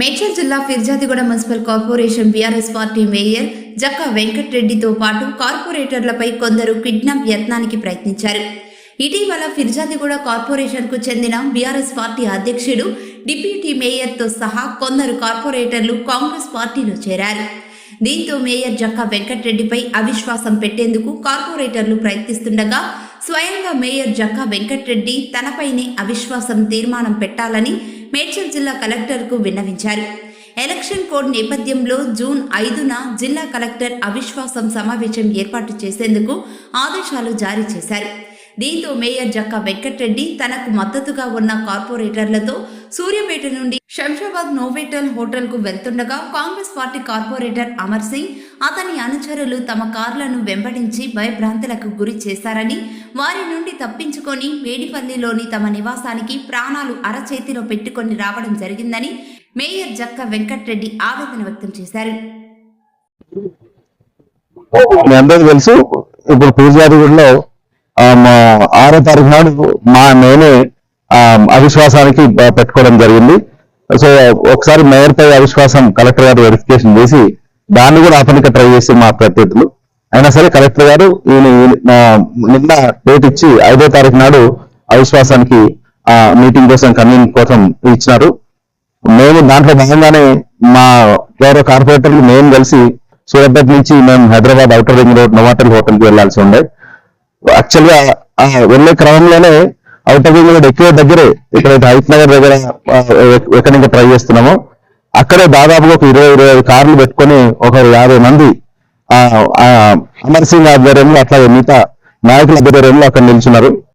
మేడ్చల్ జిల్లా Peerzadiguda municipal corporation BRS party mayor Jakka వెంకట్రెడ్డితో పాటు కార్పొరేటర్లపై కొందరు కిడ్నాప్ యత్నానికి ప్రయత్నించారు. ఇటీవల ఫిర్జాదిగూడ కార్పొరేషన్కు చెందిన బీఆర్ఎస్ పార్టీ అధ్యక్షుడు డిప్యూటీ మేయర్తో సహా కొందరు కార్పొరేటర్లు కాంగ్రెస్ పార్టీలో చేరారు. దీంతో మేయర్ జక్కా వెంకట్రెడ్డిపై అవిశ్వాసం పెట్టేందుకు కార్పొరేటర్లు ప్రయత్నిస్తుండగా స్వయంగా మేయర్ జక్కా వెంకట్రెడ్డి తనపైనే అవిశ్వాసం తీర్మానం పెట్టాలని మేడ్చల్ జిల్లా కలెక్టర్కు విన్నవించారు. ఎలక్షన్ కోడ్ నేపథ్యంలో జూన్ ఐదున జిల్లా కలెక్టర్ అవిశ్వాసం సమావేశం ఏర్పాటు చేసేందుకు ఆదేశాలు జారీ చేశారు. దీంతో మేయర్ జక్క వెంకటరెడ్డి తనకు మద్దతుగా ఉన్న కార్పొరేటర్లతో సూర్యాపేట నుండి శంషాబాద్ నోవేటల్ హోటల్కు వెళ్తుండగా కాంగ్రెస్ పార్టీ కార్పొరేటర్ అమర్ సింగ్ అతని అనుచరులు తమ కార్లను వెంబడించి భయభ్రాంతులకు గురి చేశారని వారి నుండి తప్పించుకొని మేడిపల్లిలోని తమ నివాసానికి ప్రాణాలు అరచేతిలో పెట్టుకొని రావడం జరిగిందని మేయర్ జక్క వెంకట్రెడ్డి ఆవేదన వ్యక్తం చేశారు. మీ అందరికీ తెలుసు ఇప్పుడు పూజారిగూడలో ఆరో తారీఖు నాడు మా నేనే అవిశ్వాసానికి పెట్టుకోవడం జరిగింది. సో ఒకసారి మేయర్ పై అవిశ్వాసం కలెక్టర్ గారు వెరిఫికేషన్ చేసి దాన్ని కూడా అతనికి ట్రై చేసి మా ప్రత్యర్థులు. అయినా సరే కలెక్టర్ గారు ఈయన నిన్న డేట్ ఇచ్చి ఐదో తారీఖు నాడు అవిశ్వాసానికి మీటింగ్ కోసం కన్వీన్ కోసం ఇచ్చినారు మేము దాంట్లో భాగంగానే మా గౌరవ కార్పొరేటర్లు మేము కలిసి సూరత్పేట నుంచి మేము Hyderabad outer ring road Novotel హోటల్కి వెళ్ళాల్సి ఉండే. యాక్చువల్గా వెళ్ళే వెళ్ళే క్రమంలోనే అవుటర్ రింగ్ రోడ్ ఎక్కువ దగ్గరే ఇక్కడ హైట్ నగర్ దగ్గర ఎక్కడ ఇంకా ట్రై చేస్తున్నామో అక్కడే దాదాపుగా ఒక ఇరవై ఇరవై ఐదు కార్లు పెట్టుకొని ఒక యాభై మంది ఆ, అమర్ సింగ్ ఆధ్వర్యంలో అట్లాగే మిగతా నాయకుల ఆధ్వర్యంలో అక్కడ నిల్చున్నారు.